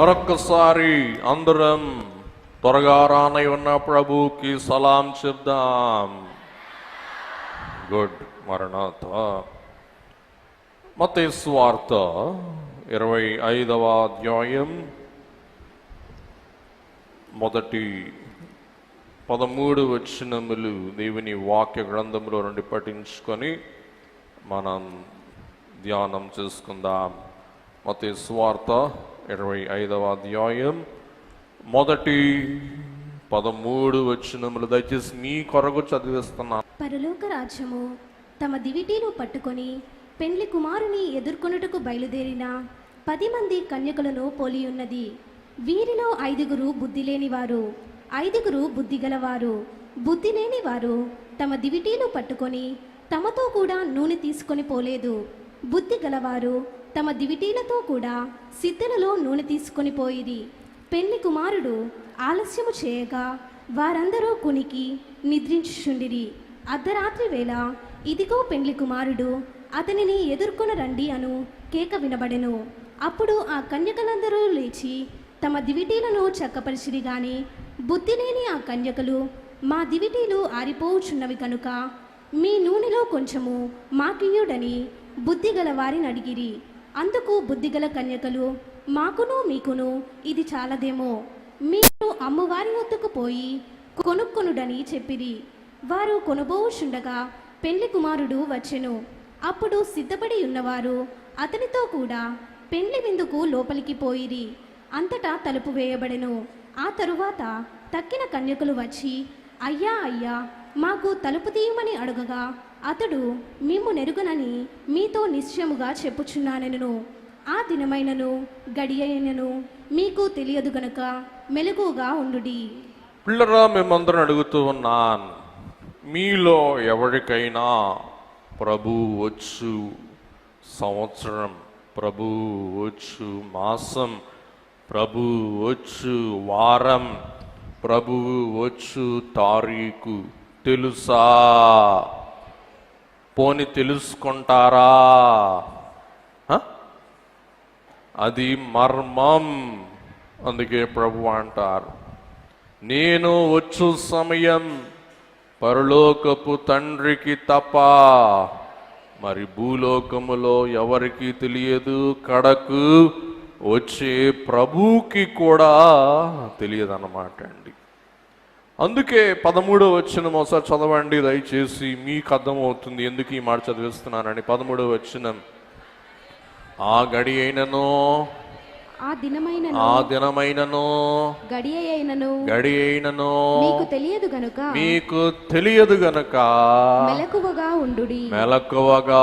మరొక్కసారి అందరం త్వరగా రానై ఉన్న ప్రభుకి సలాం చెప్దాం. గుడ్ మరణాథ మత స్వార్త ఇరవై ఐదవ అధ్యాయం మొదటి పదమూడు వచ్చినములు దేవుని వాక్య గ్రంథంలో నుండి పఠించుకొని మనం ధ్యానం చేసుకుందాం. మత స్వార్త ఇరవై ఐదవ అధ్యాయం. మొదటి పదమూడు వచ్చినములు దయచేసి మీ కొరకు చదివిస్తున్నాను పరలోక రాజ్యము తమ దివిటీలు పట్టుకొని పెండ్లి కుమారుని ఎదుర్కొనుటకు బయలుదేరిన పది మంది కన్యకులను పోలియున్నది వీరిలో ఐదుగురు బుద్ధి లేనివారు ఐదుగురు బుద్ధి గలవారు బుద్ధి లేనివారు తమ దివిటీలు పట్టుకొని తమతో కూడా నూనె తీసుకొని పోలేదు. బుద్ధి గలవారు తమ దివిటీలతో కూడా సిద్ధలలో నూనె తీసుకొని పోయిరి. పెళ్ళి కుమారుడు ఆలస్యము చేయగా వారందరూ కునికి నిద్రించుచుండిరి. అర్ధరాత్రి వేళ ఇదిగో పెండ్లి కుమారుడు అతనిని ఎదుర్కొన రండి అను కేక వినబడెను. అప్పుడు ఆ కన్యకలందరూ లేచి తమ దివిటీలను చక్కపరిచిరి గాని బుద్ధి లేని ఆ కన్యకలు మా దివిటీలు ఆరిపోవుచున్నవి కనుక మీ నూనెలో కొంచెము మాకియుడని బుద్ధిగల వారిని అడిగిరి అందుకు బుద్ధిగల కన్యకలు మాకును మీకును ఇది చాలదేమో. మీరు అమ్మవారి వద్దకు పోయి కొనుక్కొనుడని చెప్పిరి. వారు కొనుబోవుచుండగా పెళ్ళి కుమారుడు వచ్చెను. అప్పుడు సిద్ధపడి ఉన్నవారు అతనితో కూడా పెళ్ళి విందుకు లోపలికి పోయిరి. అంతటా తలుపు వేయబడెను. ఆ తరువాత తక్కిన కన్యకులు వచ్చి అయ్యా అయ్యా మాకు తలుపు తీయమని అడుగగా అతడు మేము నెరుగునని మీతో నిశ్చయముగా చెప్పుచున్నానెను ఆ దినమైనను గడియైనను మీకు తెలియదు గనుక మెలకుగా ఉండుడి. పిల్లరా మేమందరం అడుగుతూ ఉన్నాను మీలో ఎవరికైనా ప్రభు వచ్చు సంవత్సరం ప్రభు వచ్చు మాసం ప్రభు వచ్చు వారం ప్రభు వచ్చు తారీఖు తెలుసా? పోని తెలుసుకుంటారా? అది మర్మం అందుకే ప్రభు అంటారు. నేను వచ్చు సమయం పరలోకపు తండ్రికి తప్ప మరి భూలోకములో ఎవరికి తెలియదు కడకు వచ్చే ప్రభుకి కూడా తెలియదు అన్నమాట అండి. అందుకే పదమూడో వచ్చిన ఒకసారి చదవండి దయచేసి మీకు అర్థమవుతుంది ఎందుకు ఈ మాట చదివిస్తున్నానని? పదమూడో వచ్చిన ఆ గడి అయినను ఆ దినమైనను ఆ దినమైనను గడియ అయినను గడి అయినను మీకు తెలియదు గనుక మీకు తెలియదు గనక మెలకువగా ఉండుడి. మెలకువగా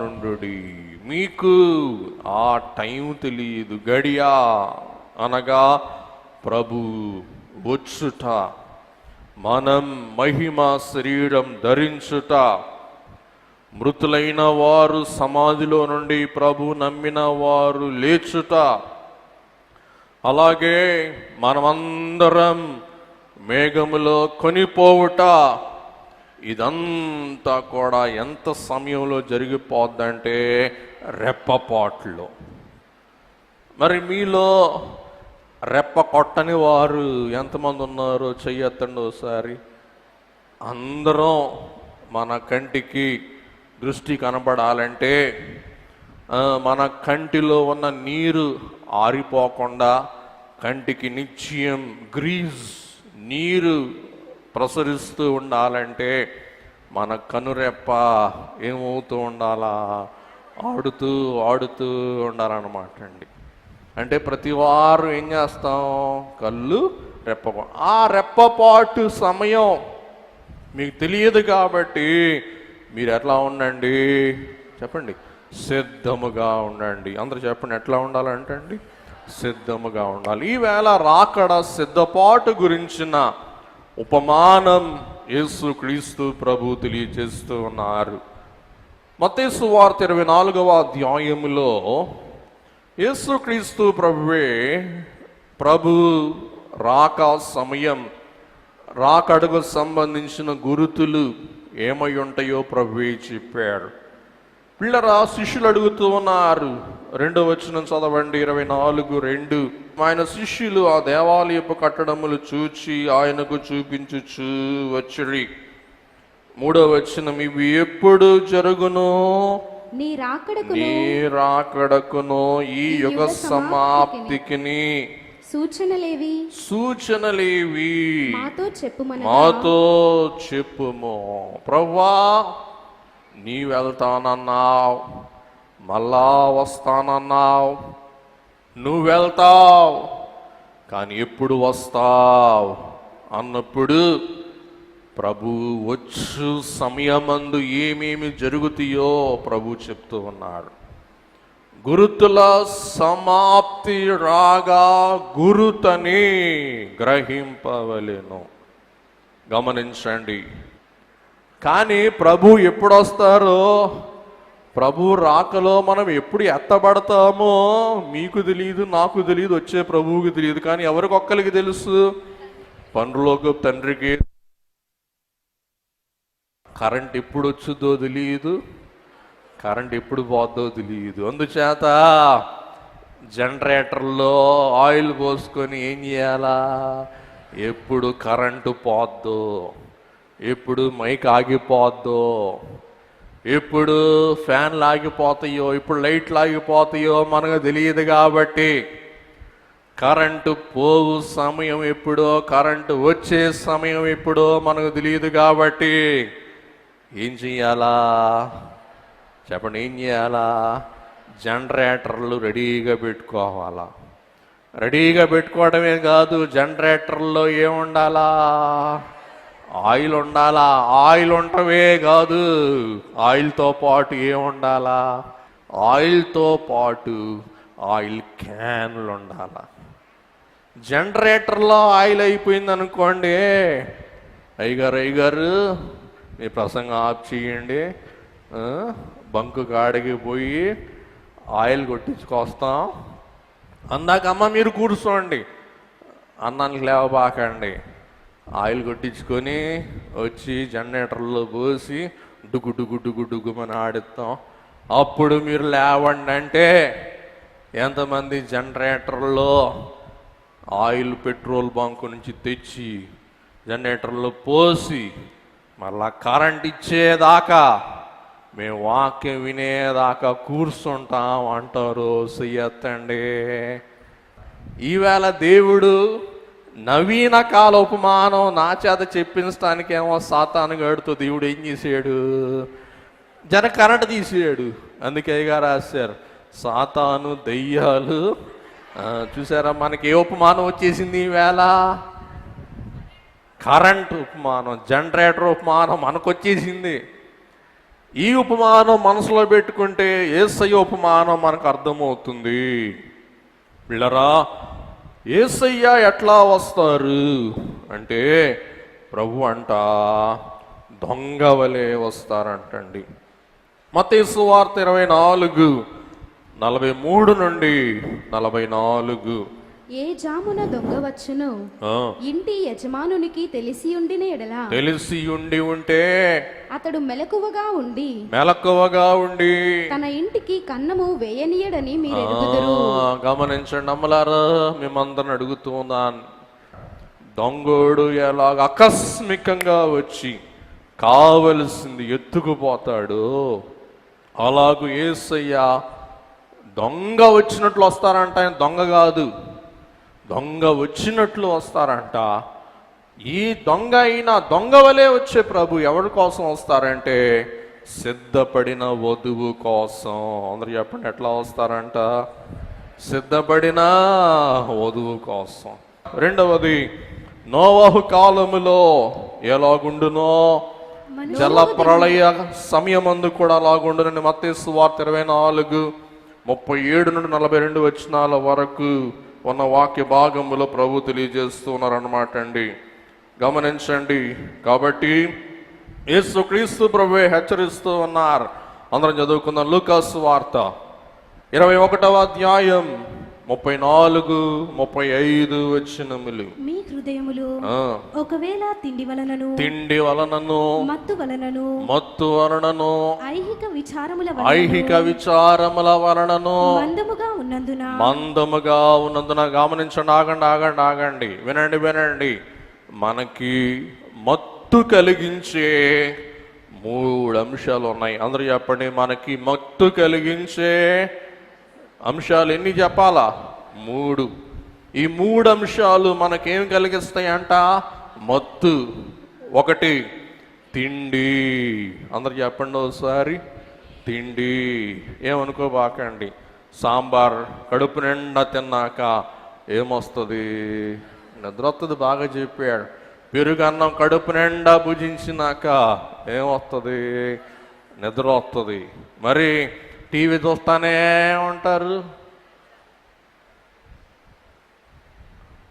నుండుడి. మీకు ఆ టైం తెలియదు గడియా అనగా ప్రభు వచ్చుట. మనం మహిమ శరీరం ధరించుట. మృతులైన వారు సమాధిలో నుండి ప్రభు నమ్మిన వారు లేచుట. అలాగే మనమందరం మేఘములో కొనిపోవుట. ఇదంతా కూడా ఎంత సమయంలో జరిగిపోద్దంటే రెప్పపాట్లో. మరి మీలో రెప్ప కొట్టని వారు ఎంతమంది ఉన్నారో చెయ్యొత్తండి ఒకసారి. అందరం మన కంటికి దృష్టి కనబడాలంటే మన కంటిలో ఉన్న నీరు ఆరిపోకుండా కంటికి నిత్యం గ్రీజ్ నీరు ప్రసరిస్తూ ఉండాలంటే మన కనురెప్ప ఏమవుతూ ఉండాలా? ఆడుతూ ఆడుతూ ఉండాలన్నమాట అండి. అంటే ప్రతి వారు ఏం చేస్తాం? కళ్ళు రెప్పపా ఆ రెప్పపాటు సమయం మీకు తెలియదు కాబట్టి మీరు ఎట్లా ఉండండి? చెప్పండి. సిద్ధముగా ఉండండి. అందరూ చెప్పండి ఎట్లా ఉండాలంటే అండి? సిద్ధముగా ఉండాలి. ఈవేళ రాకడ సిద్ధపాటు గురించిన ఉపమానం యేసు క్రీస్తు ప్రభు తెలియజేస్తూ ఉన్నారు. మతేసు వార్త ఇరవై నాలుగవ అధ్యాయములో యేసుక్రీస్తు ప్రభువే ప్రభు రాక సమయం రాకడకు సంబంధించిన గురుతులు ఏమై ఉంటాయో ప్రభువే చెప్పాడు. పిల్లరా శిష్యులు అడుగుతూ ఉన్నారు. రెండో వచనం చదవండి ఇరవై నాలుగు రెండు. ఆయన శిష్యులు ఆ దేవాలయపు కట్టడములు చూచి ఆయనకు చూపించుచు వచ్చిరి మూడో వచనం ఇవి ఎప్పుడు జరుగునో నీ రాకడకును నీ రాకడకును ఈ యుగ సమాప్తికిని. సూచనలేవి? సూచనలేవి. మాతో చెప్పుమన మాతో చెప్పుము. ప్రవ్వా నీ వెళ్తానన్నావు. మళ్ళా వస్తానన్నావు. నువ్వు వెళ్తావు. కానీ ఎప్పుడు వస్తావు? అన్నప్పుడు ప్రభు వచ్చు సమయమందు ఏమేమి జరుగుతాయో ప్రభు చెప్తూ ఉన్నాడు గురుతుల సమాప్తి రాగా గురుతని గ్రహింపవలేను. గమనించండి. కానీ ప్రభు ఎప్పుడు వస్తారో ప్రభు రాకలో మనం ఎప్పుడు ఎత్తబడతామో? మీకు తెలియదు నాకు తెలియదు వచ్చే ప్రభువుకి తెలియదు కానీ ఎవరికొక్కరికి తెలుసు? పనులోకి తండ్రికి కరెంట్ ఎప్పుడు వచ్చుదో తెలియదు కరెంట్ ఎప్పుడు పోద్దో తెలియదు అందుచేత జనరేటర్లో ఆయిల్ పోసుకొని ఏం చేయాలా? ఎప్పుడు కరెంటు పోద్దో ఎప్పుడు మైక్ ఆగిపోద్దో ఎప్పుడు ఫ్యాన్లు ఆగిపోతాయో ఇప్పుడు లైట్లు ఆగిపోతాయో మనకు తెలియదు కాబట్టి కరెంటు పోవు సమయం ఎప్పుడో కరెంటు వచ్చే సమయం ఎప్పుడో మనకు తెలియదు కాబట్టి ఏం చెయ్యాలా? చెప్పండి ఏం చేయాలా జనరేటర్లు రెడీగా పెట్టుకోవాలా? రెడీగా పెట్టుకోవడమే కాదు జనరేటర్లో ఏముండాలా? ఆయిల్ ఉండాలా? ఆయిల్ ఉండటమే కాదు ఆయిల్తో పాటు ఏముండాలా? ఆయిల్తో పాటు ఆయిల్ క్యాన్లు ఉండాలా? జనరేటర్లో ఆయిల్ అయిపోయింది అనుకోండి అయ్యగారు అయ్యగారు మీ ప్రసంగం ఆఫ్ చేయండి. బంకు కాడికి పోయి ఆయిల్ కొట్టించుకొస్తాం అందాక అమ్మ మీరు కూర్చోండి. అన్నానికి లేవబాకండి. ఆయిల్ కొట్టించుకొని వచ్చి జనరేటర్లో పోసి డుగు డుగు డుగు డుగుమని ఆడిస్తాం. అప్పుడు మీరు లేవండి అంటే ఎంతమంది జనరేటర్లో ఆయిల్ పెట్రోల్ బంక్ నుంచి తెచ్చి జనరేటర్లో పోసి మళ్ళా కరెంట్ ఇచ్చేదాకా మేము వాక్యం వినేదాకా కూర్చుంటాం అంటారు చెయ్యొత్తండి ఈవేళ దేవుడు నవీన కాల ఉపమానం నా చేత చెప్పించడానికేమో సాతాను గడుతూ దేవుడు ఏం చేసాడు జన కరెంట్ తీసేయాడు. అందుకే రాశారు సాతాను దెయ్యాలు. చూసారా మనకి ఏ ఉపమానం వచ్చేసింది ఈవేళ? కరెంట్ ఉపమానం జనరేటర్ ఉపమానం మనకు వచ్చేసింది ఈ ఉపమానం మనసులో పెట్టుకుంటే ఏసయ్య ఉపమానం మనకు అర్థమవుతుంది. పిల్లరా ఏసయ్య ఎట్లా వస్తారు? అంటే ప్రభు అంట దొంగ వలె వస్తారంటండి. మతేసు వార్త ఇరవై నాలుగు నలభై మూడు నుండి నలభై నాలుగు. ఏ జామున దొంగ వచ్చును ఇంటి యజమానునికి తెలిసి ఉండిన ఎడల. తెలిసి ఉండి ఉంటే అతడు మెలకువగా ఉండి మెలకువగా ఉండి తన ఇంటికి కన్నము వేయనీయడని మీరు ఎరుగుదురు. గమనించండి అమ్మలారా మేమందరిని అడుగుతున్నాను దొంగోడు ఎలాగ ఆకస్మికంగా వచ్చి కావలసింది ఎత్తుకుపోతాడు. అలాగూ ఏసయ్య దొంగ వచ్చినట్లు వస్తారంట ఆయన దొంగ కాదు. దొంగ వచ్చినట్లు వస్తారంట. ఈ దొంగ అయినా దొంగ వలె వచ్చే ప్రభు ఎవరి కోసం వస్తారంటే సిద్ధపడిన వధువు కోసం. అందరు చెప్పండి ఎట్లా వస్తారంట? సిద్ధపడిన వధువు కోసం. రెండవది నోవహు కాలములో ఎలాగుండునో? జల ప్రళయ సమయమందు కూడా అలాగుండునని మత్తేసు వార్త ఇరవై నాలుగు ముప్పై ఏడు నుండి నలభై రెండు వచనాల వరకు ఉన్న వాక్య భాగములో ప్రభు తెలియజేస్తూ అనమాట అండి. గమనించండి. కాబట్టి యేసుక్రీస్తు ప్రభువే హెచ్చరిస్తూ ఉన్నారు. అందరం చదువుకుందాం. లూకాసు వార్త. ఇరవై ఒకటవ అధ్యాయం. ముప్పై నాలుగు ముప్పై ఐదు వచనములు. మీ హృదయములు ఒకవేళ తిండి వలనను తిండి వలనను మత్తు వలనను మత్తు వలనను ఐహిక విచారముల ఐహిక విచారముల వలనను మందముగా ఉన్నందున మందముగా ఉన్నందున గమనించండి ఆగండి ఆగండి ఆగండి. వినండి వినండి. మనకి మత్తు కలిగించే మూడు అంశాలు ఉన్నాయి. అందరూ చెప్పండి మనకి మత్తు కలిగించే అంశాలు ఎన్ని చెప్పాలా? మూడు. ఈ మూడు అంశాలు మనకేం కలిగిస్తాయంట? మత్తు. ఒకటి తిండి. అందరు చెప్పండి ఒకసారి. తిండి. ఏమనుకోబాకండి సాంబార్ కడుపు నిండా తిన్నాక ఏమొస్తుంది? నిద్ర వస్తుంది బాగా చెప్పాడు. పెరుగు అన్నం కడుపు నిండా భుజించినాక ఏమొస్తుంది నిద్ర వస్తుంది మరి టీవీ చూస్తానే ఉంటారు.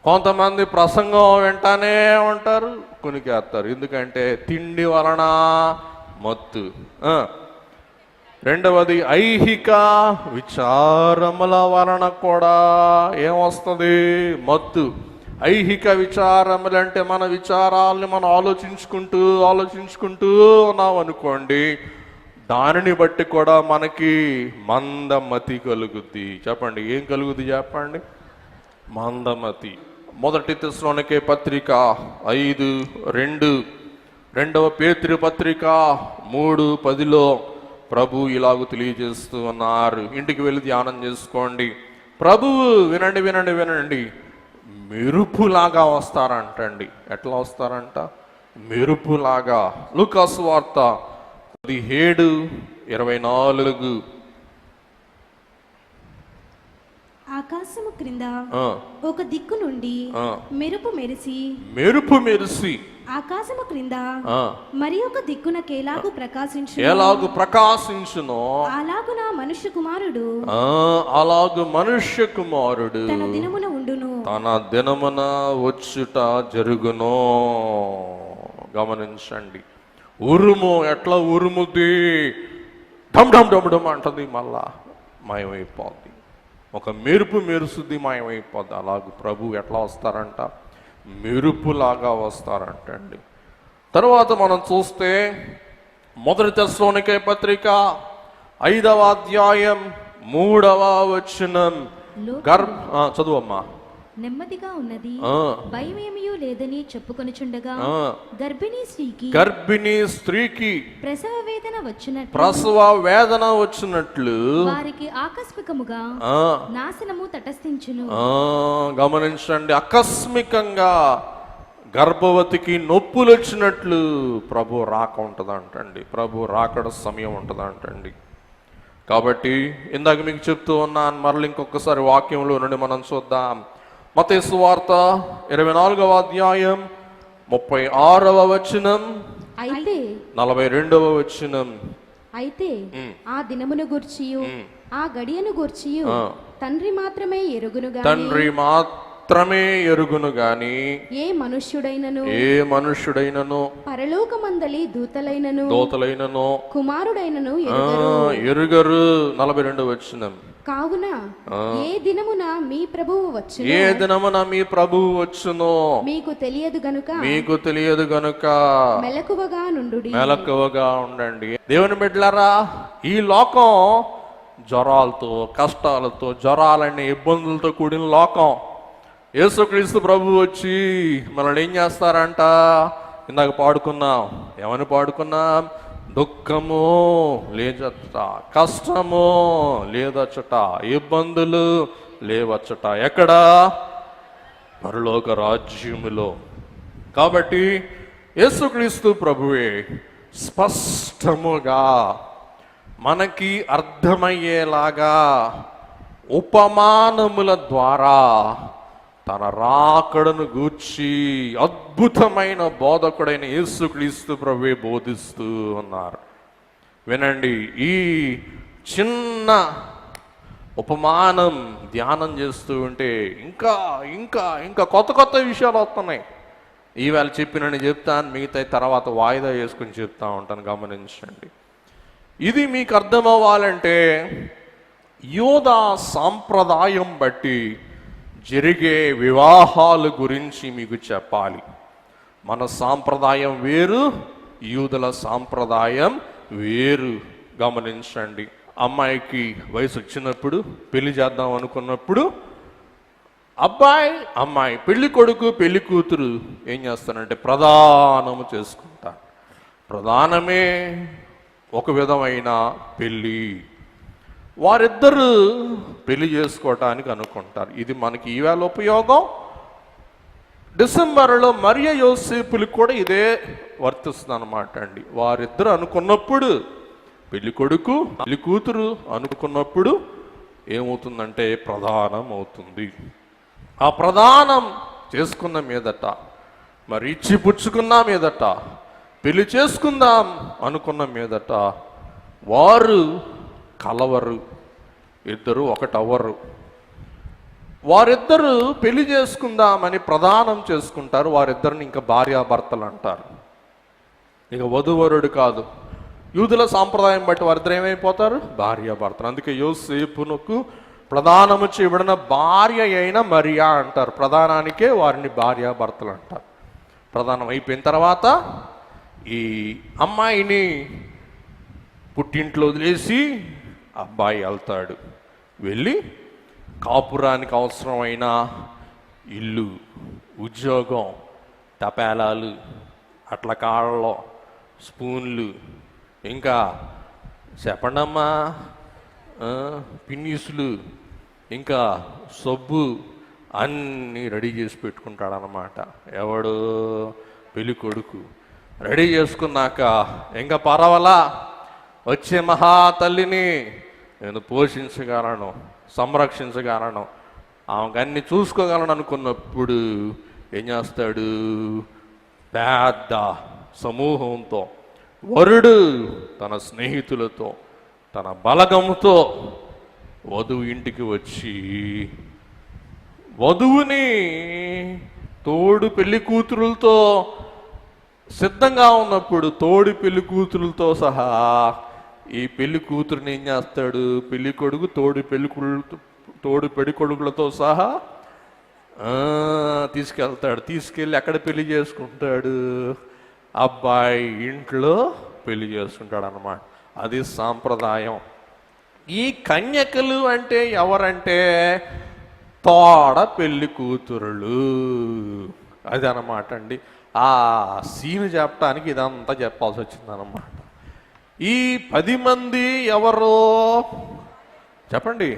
కొంతమంది ప్రసంగం వింటానే ఉంటారు కొనికేస్తారు. ఎందుకంటే తిండి వలన మత్తు. రెండవది ఐహిక విచారముల వలన కూడా ఏమొస్తుంది? మత్తు. ఐహిక విచారములు అంటే మన విచారాలని మనం ఆలోచించుకుంటూ ఆలోచించుకుంటూ ఉన్నాం అనుకోండి దానిని బట్టి కూడా మనకి మందమతి కలుగుద్ది. చెప్పండి ఏం కలుగుద్ది చెప్పండి? మందమతి. మొదటి తెశలోనికే పత్రిక ఐదు రెండు. రెండవ పేతృ పత్రిక మూడు పదిలో ప్రభు ఇలాగ తెలియజేస్తూ ఉన్నారు. ఇంటికి వెళ్ళి ధ్యానం చేసుకోండి. ప్రభువు వినండి వినండి వినండి. మెరుపులాగా వస్తారంటండి. ఎట్లా వస్తారంట? మెరుపులాగా. లుకాసు వార్త పదిహేడు ఇరవై నాలుగు. ఆకాశము క్రింద ఆ, ఒక దిక్కు నుండి ఆ. మెరుపు మెరిసి మెరుపు మెరిసి. ఆకాశము క్రింద ఆ, మరి ఒక దిక్కున కేలాగు ప్రకాశించు ఎలాగు ప్రకాశించునో. అలాగున మనుష్య కుమారుడు ఆ, అలాగు మనుష్య కుమారుడు తన దినమున ఉండును. తన దినమున వచ్చుట జరుగును. గమనించండి. ఉరుము ఎట్లా ఉరుముది డమ్ డమ్ డమ్ డమ్ అంటది మళ్ళా మాయమైపోద్ది. ఒక మెరుపు మెరుసుద్ది మాయమైపోద్ది. అలాగ ప్రభు ఎట్లా వస్తారంట? మెరుపులాగా వస్తారంటండి. తర్వాత మనం చూస్తే మొదటి తెస్లోనికే పత్రిక ఐదవ అధ్యాయం మూడవ వచనం. గర్భ చదువమ్మా. నెమ్మదిగా ఉన్నది. భయమేమియూ లేదని చెప్పుకొనుచుండగా. గర్భిణీ స్త్రీకి గర్భిణీ స్త్రీకి ప్రసవ వేదన వచ్చినట్టు ప్రసవ వేదన వచ్చినట్లు వారికి ఆకస్మికముగా నాశనము తటస్థించును. గమనించండి ఆకస్మికంగా గర్భవతికి నొప్పులు వచ్చినట్లు ప్రభు రాక ఉంటుందంటండి ప్రభు రాకడ సమయం ఉంటుందంటండి. కాబట్టి ఇందాక మీకు చెప్తూ ఉన్నాను మరలి ఇంకొకసారి వాక్యంలో నుండి మనం చూద్దాం. మతేసు వార్త ఇరవై నాలుగవ అధ్యాయం ముప్పై ఆరవ వచనం అయితే నలభై రెండవ వచనం. అయితే. ఆ దినమును గూర్చియు ఉమ్. ఆ గడియను గూర్చియు ఆ. తండ్రి మాత్రమే ఎరుగును తండ్రి మాత్రమే ఎరుగును గాని ఏ మనుష్యుడైనను? ఏ మనుష్యుడైనను? పరలోకమందలి దూతలైనను? దోతలైనను? కుమారుడైనను ఎరుగరు? నలభై రెండు వచ్చినం కావున ఏ దినమున మీ ప్రభువు వచ్చును ఏ దినమున మీ ప్రభువు వచ్చునో మీకు తెలియదు గనుక మీకు తెలియదు గనుక మెలకువగా నుండుడి. మెలకువగా ఉండండి. దేవుని బిడ్డలారా ఈ లోకం జ్వరాలతో కష్టాలతో జ్వరాలనే ఇబ్బందులతో కూడిన లోకం. యేసుక్రీస్తు ప్రభు వచ్చి మనల్ని ఏం చేస్తారంట? ఇందాక పాడుకున్నాం. ఏమని పాడుకున్నాం? దుఃఖము లేదచ్చట కష్టము లేదచ్చట ఇబ్బందులు లేవచ్చట. ఎక్కడా? పరలోక రాజ్యములో. కాబట్టి యేసుక్రీస్తు ప్రభువే స్పష్టముగా మనకి అర్థమయ్యేలాగా ఉపమానముల ద్వారా తన రాకడను గూర్చి అద్భుతమైన బోధకుడైన యేసుక్రీస్తు ప్రభువే బోధిస్తూ ఉన్నారు. వినండి ఈ చిన్న ఉపమానం ధ్యానం చేస్తూ ఉంటే ఇంకా ఇంకా ఇంకా కొత్త కొత్త విషయాలు వస్తున్నాయి. ఈవేళ చెప్పినని చెప్తాను మిగతా తర్వాత వాయిదా వేసుకుని చెప్తా ఉంటాను గమనించండి. ఇది మీకు అర్థమవ్వాలంటే యోధ సాంప్రదాయం బట్టి జరిగే వివాహాల గురించి మీకు చెప్పాలి. మన సాంప్రదాయం వేరు యూదుల సాంప్రదాయం వేరు. గమనించండి. అమ్మాయికి వయసు వచ్చినప్పుడు పెళ్ళి చేద్దాం అనుకున్నప్పుడు అబ్బాయి అమ్మాయి పెళ్ళి కొడుకు పెళ్ళి కూతురు ఏం చేస్తానంటే ప్రధానము చేసుకుంటాను ప్రధానమే ఒక విధమైన పెళ్ళి వారిద్దరూ పెళ్ళి చేసుకోవటానికి అనుకుంటారు. ఇది మనకి ఈవేళ ఉపయోగం. డిసెంబర్లో మరియ యోసేపులకు కూడా ఇదే వర్తిస్తుంది అనమాట అండి. వారిద్దరు అనుకున్నప్పుడు పెళ్ళి కొడుకు పెళ్ళి కూతురు అనుకున్నప్పుడు ఏమవుతుందంటే ప్రధానం అవుతుంది ఆ ప్రధానం చేసుకున్న మీదట మరి ఇచ్చి పుచ్చుకున్న మీదట పెళ్ళి చేసుకుందాం అనుకున్న మీదట వారు కలవరు. ఇద్దరు ఒకటవ్వరు వారిద్దరు పెళ్ళి చేసుకుందామని ప్రదానం చేసుకుంటారు. వారిద్దరిని ఇంకా భార్యాభర్తలు అంటారు. ఇక వధువరుడు కాదు. యూదుల సాంప్రదాయం బట్టి వారిద్దరు ఏమైపోతారు? భార్యాభర్తలు. అందుకే యోసేపునకు ప్రధానము చేయబడిన భార్య అయిన మరియా అంటారు. ప్రధానానికే వారిని భార్యాభర్తలు అంటారు. ప్రధానం అయిపోయిన తర్వాత ఈ అమ్మాయిని పుట్టింట్లో వదిలేసి అబ్బాయి వెళ్తాడు. వెళ్ళి కాపురానికి అవసరమైన ఇల్లు ఉద్యోగం తపేలాలు అట్ల కాళ్ళలో స్పూన్లు ఇంకా చెప్పండమ్మా పిన్నీసులు ఇంకా సబ్బు అన్నీ రెడీ చేసి పెట్టుకుంటాడనమాట ఎవడు పెళ్ళి కొడుకు. రెడీ చేసుకున్నాక ఇంకా పర్వాలా? వచ్చే మహా తల్లిని నేను పోషించగలను సంరక్షించగలను. ఆమెకు అన్ని చూసుకోగలను అనుకున్నప్పుడు ఏం చేస్తాడు? పెద్ద సమూహంతో వరుడు తన స్నేహితులతో తన బలగంతో వధువు ఇంటికి వచ్చి వధువుని తోడు పెళ్ళి కూతురులతో సిద్ధంగా ఉన్నప్పుడు తోడి పెళ్ళి కూతురులతో సహా ఈ పెళ్ళి కూతురుని ఏం చేస్తాడు? పెళ్ళి కొడుకు తోడి పెళ్ళి తోడు పెళ్ళి కొడుకులతో సహా తీసుకెళ్తాడు. తీసుకెళ్ళి ఎక్కడ పెళ్ళి చేసుకుంటాడు? అబ్బాయి ఇంట్లో పెళ్ళి చేసుకుంటాడు అనమాట అది సాంప్రదాయం. ఈ కన్యకలు అంటే ఎవరంటే తోడ పెళ్ళి కూతురులు. అది అనమాట అండి. ఆ సీన్ చెప్పడానికి ఇదంతా చెప్పాల్సి వచ్చిందనమాట ఈ పది మంది ఎవరో? చెప్పండి.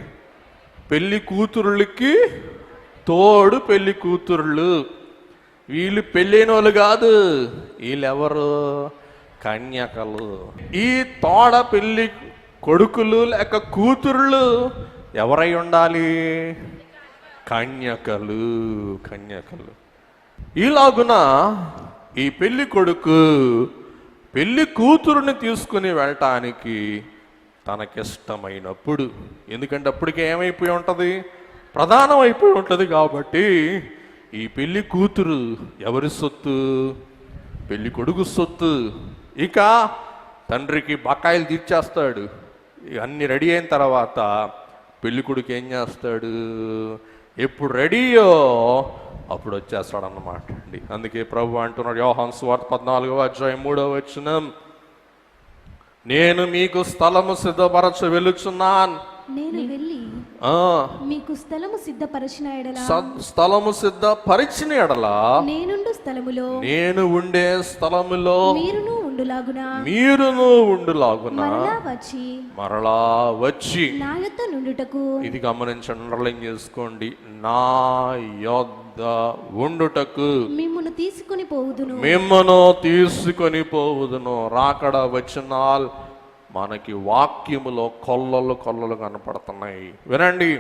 పెళ్ళి కూతురులకి తోడు పెళ్ళి కూతురులు. వీళ్ళు పెళ్ళైన వాళ్ళు కాదు వీళ్ళెవరు? కన్యకలు. ఈ తోడ పెళ్ళి కొడుకులు లేక కూతురులు ఎవరై ఉండాలి? కన్యకలు కన్యకలు. ఈలాగున ఈ పెళ్ళి కొడుకు పెళ్ళి కూతురుని తీసుకుని వెళ్ళటానికి తనకిష్టమైనప్పుడు. ఎందుకంటే అప్పటికే ఏమైపోయి ఉంటుంది? ప్రధానం అయిపోయి ఉంటుంది కాబట్టి ఈ పెళ్ళి కూతురు ఎవరి సొత్తు? పెళ్ళి కొడుకు సొత్తు. ఇక తండ్రికి బకాయిలు తీర్చేస్తాడు. అన్ని రెడీ అయిన తర్వాత పెళ్ళికొడుకు ఏం చేస్తాడు? ఎప్పుడు రెడీయో అప్పుడు వచ్చేస్తాడు అన్నమాట అండి. అందుకే ప్రభు అంటున్నాడు యోహాన్ స్వార్థ పద్నాలుగవ అధ్యాయం మూడవ వచనం. నేను మీకు స్థలము సిద్ధపరచ వెలుచున్నాను నేను వెళ్ళి ఆ, మీకు స్థలము సిద్ధపరచిన ఎడల? స్థలము సిద్ధపరిచిన ఎడలా నేనుండు స్థలములో. నేను ఉండే స్థలములో మీరును ఉండులాగున? మీరును ఉండులాగున? మరలా వచ్చి మరలా వచ్చి నా యొద్ద నుండుటకు. ఇది గమనించండి అండర్లైన్ చేసుకోండి. నా యొద్ద ఉండుటకు. మిమ్మును తీసుకుని పోవుదును. మిమ్మను తీసుకొని పోవుదును. రాకడ వచ్చినాల్ మనకి వాక్యములో కొల్లలు కొల్లలు కనపడుతున్నాయి. వినండి.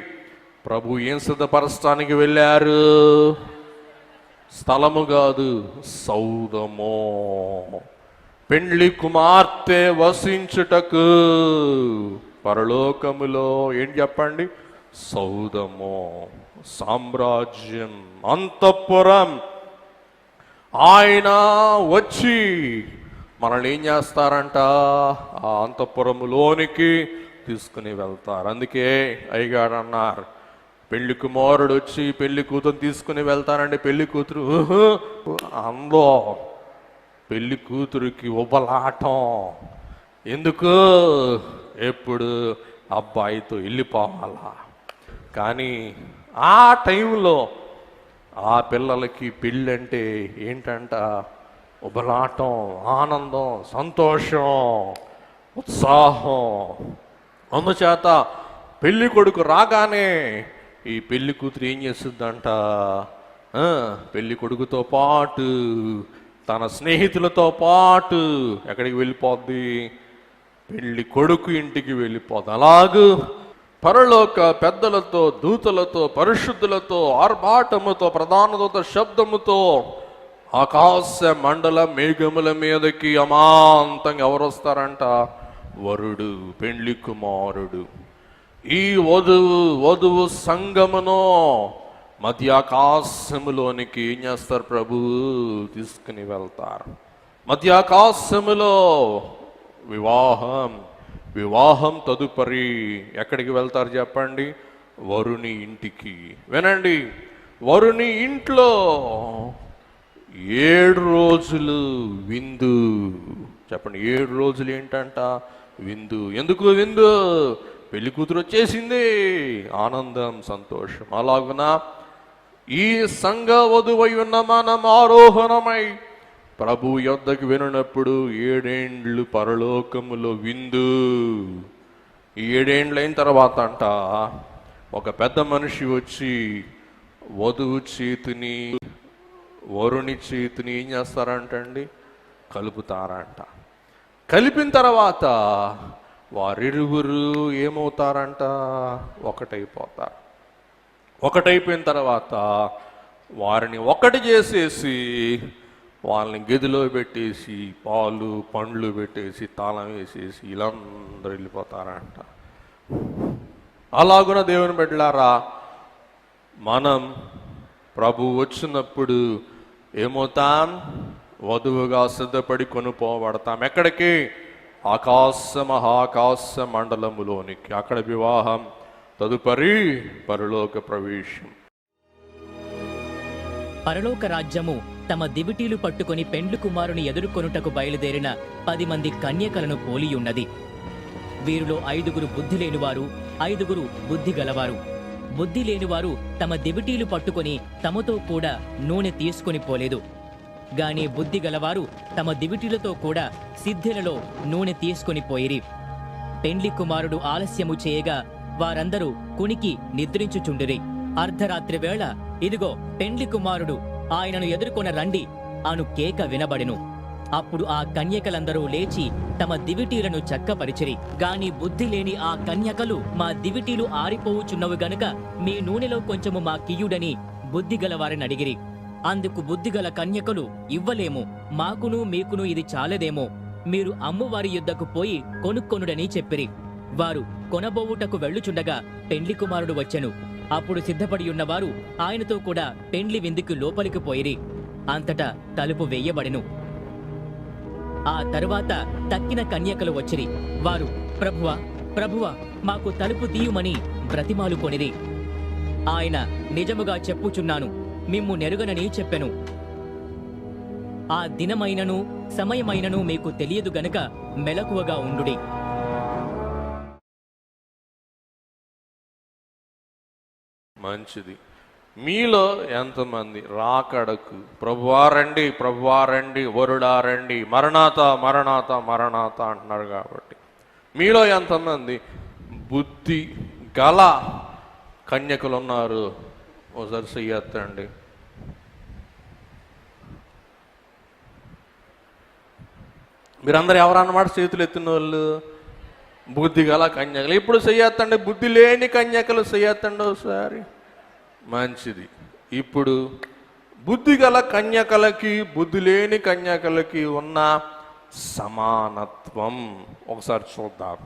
ప్రభు ఏం సిద్ధపరచడానికి వెళ్ళారు? స్థలము కాదు సౌదమో. పెండ్లి కుమార్తె వసించుటకు. పరలోకములో ఏం చెప్పండి? సౌదమో. సామ్రాజ్యం అంతఃపురం. ఆయన వచ్చి మనల్ని ఏం చేస్తారంట? ఆ అంతఃపురంలోనికి తీసుకుని వెళ్తారు. అందుకే అయ్యగాడన్నారు పెళ్ళి కుమారుడు వచ్చి పెళ్ళి కూతురు తీసుకుని వెళ్తానండి పెళ్ళి కూతురు. అందో పెళ్ళి కూతురికి ఉబలాటం. ఎందుకు? ఎప్పుడు? అబ్బాయితో వెళ్ళిపోవాలా కానీ ఆ టైంలో ఆ పిల్లలకి పెళ్ళి అంటే ఏంటంట? ఉబలాటం ఆనందం సంతోషం ఉత్సాహం. అందుచేత పెళ్ళి కొడుకు రాగానే ఈ పెళ్ళి కూతురు ఏం చేస్తుందంట? పెళ్ళి కొడుకుతో పాటు తన స్నేహితులతో పాటు ఎక్కడికి వెళ్ళిపోద్ది? పెళ్ళి కొడుకు ఇంటికి వెళ్ళిపోద్ది. అలాగూ పరలోక పెద్దలతో దూతలతో పరిశుద్ధులతో ఆర్భాటముతో ప్రధానతో శబ్దముతో ఆకాశ మండల మేఘముల మీదకి అమాంతంగా ఎవరు వస్తారంట వరుడు పెండ్లి కుమారుడు. ఈ వధువు వధువు సంగమును మధ్య ఆకాశములోనికి ఏం చేస్తారు ప్రభు తీసుకుని వెళ్తారు. మధ్య ఆకాశములో వివాహం వివాహం తదుపరి ఎక్కడికి వెళ్తారు చెప్పండి? వరుని ఇంటికి. వినండి వరుని ఇంట్లో ఏడు రోజులు విందు. చెప్పండి ఏడు రోజులు ఏంటంట? విందు. ఎందుకు విందు? పెళ్ళి కూతురు వచ్చేసింది. ఆనందం సంతోషం. అలాగున? ఈ సంఘ వధువై ఉన్న మనం ఆరోహణమై ప్రభు యొద్దకు వినప్పుడు ఏడేండ్లు పరలోకములో విందు. ఏడేండ్లైన ఏడేండ్లు అయిన తర్వాత అంట ఒక పెద్ద మనిషి వచ్చి వధువు చేతిని వరుణి చేతిని ఏం చేస్తారంటండి? కలుపుతారంట కలిపిన తర్వాత వారిరువురు ఏమవుతారంట? ఒకటైపోతారు. ఒకటైపోయిన తర్వాత వారిని ఒకటి చేసేసి వాళ్ళని గదిలో పెట్టేసి పాలు పండ్లు పెట్టేసి తాళం వేసేసి వీళ్ళందరూ వెళ్ళిపోతారంట. అలాగున దేవుని బిడ్డలారా మనం ప్రభు వచ్చినప్పుడు ఏమవుతాం? వధువుగా సిద్ధపడి కొనుపోబడతాం. ఎక్కడికి? ఆకాశ మహాకాశ మండలములోనికి. అక్కడ వివాహం తదుపరి పరలోక ప్రవేశం. పరలోక రాజ్యము తమ దివిటీలు పట్టుకొని పెండ్లు కుమారుని ఎదుర్కొనుటకు బయలుదేరిన పది మంది కన్యకలను పోలియున్నది వీరిలో ఐదుగురు బుద్ధి లేనివారు ఐదుగురు బుద్ధి గలవారు. బుద్ధి లేనివారు తమ దివిటీలు పట్టుకొని తమతో కూడా నూనె తీసుకొని పోలేదు. గాని బుద్ధి గలవారు తమ దివిటీలతో కూడా సిద్ధిలలో నూనె తీసుకొని పోయిరి. పెండ్లి కుమారుడు ఆలస్యము చేయగా వారందరూ కునికి నిద్రించుచుండిరి. అర్ధరాత్రి వేళ ఇదిగో పెండ్లి కుమారుడు ఆయనను ఎదుర్కొన రండి అను కేక వినబడెను. అప్పుడు ఆ కన్యకలందరూ లేచి తమ దివిటీలను చక్కపరిచిరి. గాని బుద్ధి లేని ఆ కన్యకలు మా దివిటీలు ఆరిపోవుచున్నవి గనుక మీ నూనెలో కొంచెము మా కియుడని బుద్ధిగలవారిని అడిగిరి. అందుకు బుద్ధిగల కన్యకలు ఇవ్వలేము మాకును మీకును ఇది చాలదేమో. మీరు అమ్మువారి యుద్ధకు పోయి కొనుక్కొనుడని చెప్పిరి. వారు కొనబోవుటకు వెళ్ళుచుండగా పెండ్లి కుమారుడు వచ్చెను. అప్పుడు సిద్ధపడి ఉన్నవారు ఆయనతో కూడా పెండ్లి విందుకు లోపలికి పోయిరి. అంతటా తలుపు వేయబడెను. ఆ తరువాత తక్కిన కన్యకలు వచ్చిరి. వారు ప్రభువ ప్రభువ మాకు తలుపు తీయుమని బ్రతిమాలు కొనిరి. ఆయన నిజముగా చెప్పుచున్నాను మిమ్ము నెరుగనని చెప్పెను. ఆ దినమైనను సమయమైనను మీకు తెలియదు గనుక మెలకువగా ఉండుడి. మంచిది. మీలో ఎంతమంది? రాకడకు. ప్రభువా రండి ప్రభువా రండి వరుడా రండి మరణాత మరణాత మరణాత అంటున్నారు కాబట్టి. మీలో ఎంతమంది? బుద్ధి గల కన్యకులు ఉన్నారు ఒకసారి చెయ్యొద్దండి మీరందరూ ఎవరన్నమాట చేతులు ఎత్తిన వాళ్ళు? బుద్ధి గల కన్యకలు. ఇప్పుడు చెయ్యొద్దండి బుద్ధి లేని కన్యకలు చెయ్యొద్దండి ఒకసారి. మంచిది. ఇప్పుడు బుద్ధి గల కన్యకలకి బుద్ధి లేని కన్యకలకి ఉన్న సమానత్వం. ఒకసారి చూద్దాం.